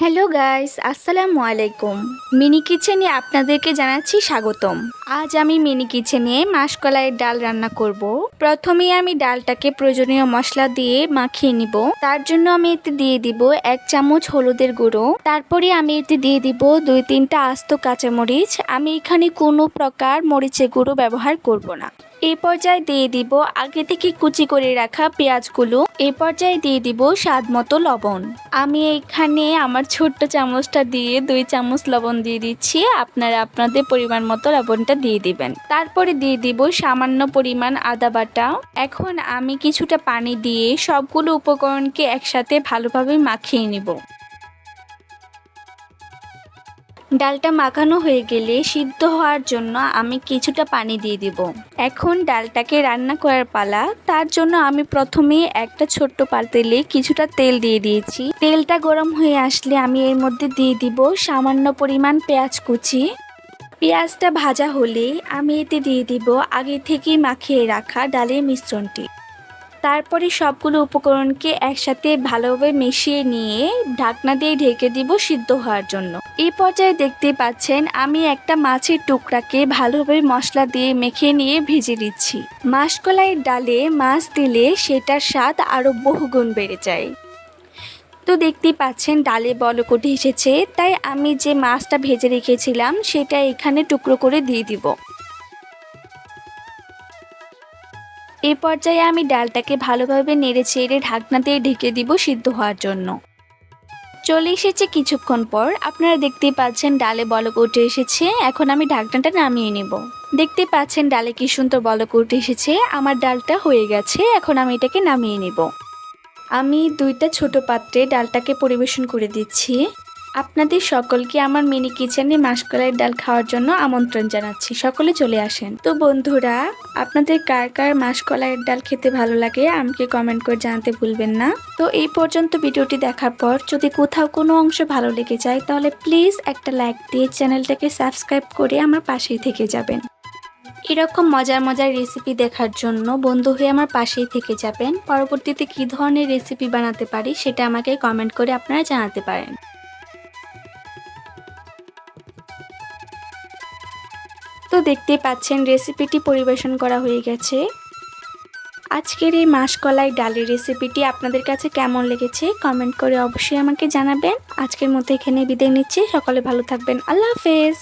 Hello guys, আসসালামু আলাইকুম। Mini কিচেনে আপনাদেরকে জানাচ্ছি স্বাগতম। আজ আমি মিনি কিচেনে মাসকলাইয়ের ডাল রান্না করব। প্রথমেই আমি ডালটাকে প্রয়োজনীয় মশলা দিয়ে মাখিয়ে নিব। তার জন্য আমি এতে দিয়ে দিব এক চামচ হলুদের গুঁড়ো। তারপরে আমি এতে দিয়ে দিব দুই তিনটা আস্ত কাঁচামরিচ। আমি এখানে কোনো প্রকার মরিচের গুঁড়ো ব্যবহার করব না। এই পর্যায়ে দিয়ে দিব আগে থেকে কুচি করে রাখা পেঁয়াজগুলো। এই পর্যায়ে দিয়ে দিব স্বাদ মতো লবণ। আমি এখানে আমার ছোট্ট চামচটা দিয়ে দুই চামচ লবণ দিয়ে দিচ্ছি। আপনারা আপনাদের পরিমাণ মতো লবণটা দিয়ে দিবেন। তারপরে দিয়ে দিব সামান্য পরিমাণ আদা বাটা। এখন আমি কিছুটা পানি দিয়ে সবগুলো উপকরণকে একসাথে ভালোভাবে মাখিয়ে নিব। ডালটা মাখানো হয়ে গেলে সিদ্ধ হওয়ার জন্য আমি কিছুটা পানি দিয়ে দিব। এখন ডালটাকে রান্না করার পালা। তার জন্য আমি প্রথমে একটা ছোট্ট পাতিলে কিছুটা তেল দিয়ে দিয়েছি। তেলটা গরম হয়ে আসলে আমি এর মধ্যে দিয়ে দিব সামান্য পরিমাণ পেঁয়াজ কুচি। পেঁয়াজটা ভাজা হলে আমি এতে দিয়ে দিব আগে থেকেই মাখিয়ে রাখা ডালের মিশ্রণটি। তারপরে সবগুলো উপকরণকে একসাথে ভালোভাবে মিশিয়ে নিয়ে ঢাকনা দিয়ে ঢেকে দিব সিদ্ধ হওয়ার জন্য। এই পর্যায়ে দেখতে পাচ্ছেন আমি একটা মাছের টুকরাকে ভালোভাবে মশলা দিয়ে মেখে নিয়ে ভেজে দিচ্ছি মাসকলাইয়ের ডালে মাছ দিলে সেটার স্বাদ আরও বহুগুণ বেড়ে যায়। তো দেখতে পাচ্ছেন ডালে বলকটি এসেছে, তাই আমি যে মাছটা ভেজে রেখেছিলাম সেটা এখানে টুকরো করে দিয়ে দিব। এই পর্যায়ে আমি ডালটাকে ভালোভাবে নেড়ে চেড়ে ঢাকনা দিয়ে ঢেকে দিব সিদ্ধ হওয়ার জন্য। চলে এসেছে কিছুক্ষণ পর, আপনারা দেখতেই পাচ্ছেন ডালে বলক উঠে এসেছে। এখন আমি ঢাকনাটা নামিয়ে নেব। দেখতে পাচ্ছেন ডালে কি সুন্দর বলক উঠে এসেছে। আমার ডালটা হয়ে গেছে, এখন আমি এটাকে নামিয়ে নেব। আমি দুইটা ছোট পাত্রে ডালটাকে পরিবেশন করে দিচ্ছি। আপনাদের সকলকে আমার মিনি কিচেনে মাসকলাইয়ের ডাল খাওয়ার জন্য আমন্ত্রণ জানাচ্ছি। সকলে চলে আসেন। তো বন্ধুরা, আপনাদের কার কার মাসকলাইয়ের ডাল খেতে ভালো লাগে আমাকে কমেন্ট করে জানাতে ভুলবেন না। তো এই পর্যন্ত ভিডিওটি দেখার পর যদি কোথাও কোনো অংশ ভালো লেগে যায়, তাহলে প্লিজ একটা লাইক দিয়ে চ্যানেলটাকে সাবস্ক্রাইব করে আমার পাশেই থেকে যাবেন। এরকম মজার মজার রেসিপি দেখার জন্য বন্ধু হয়ে আমার পাশেই থেকে যাবেন। পরবর্তীতে কী ধরনের রেসিপি বানাতে পারি, সেটা আমাকে কমেন্ট করে আপনারা জানাতে পারেন। তো দেখতে পাচ্ছেন রেসিপিটি পরিবেশন করা হয়ে গেছে। আজকের এই মাসকলাই ডালের রেসিপিটি আপনাদের কাছে কেমন লেগেছে কমেন্ট করে অবশ্যই আমাকে জানাবেন। আজকের মতো এখানে বিদায় নিচ্ছি। সকলে ভালো থাকবেন। আল্লাহ হাফেজ।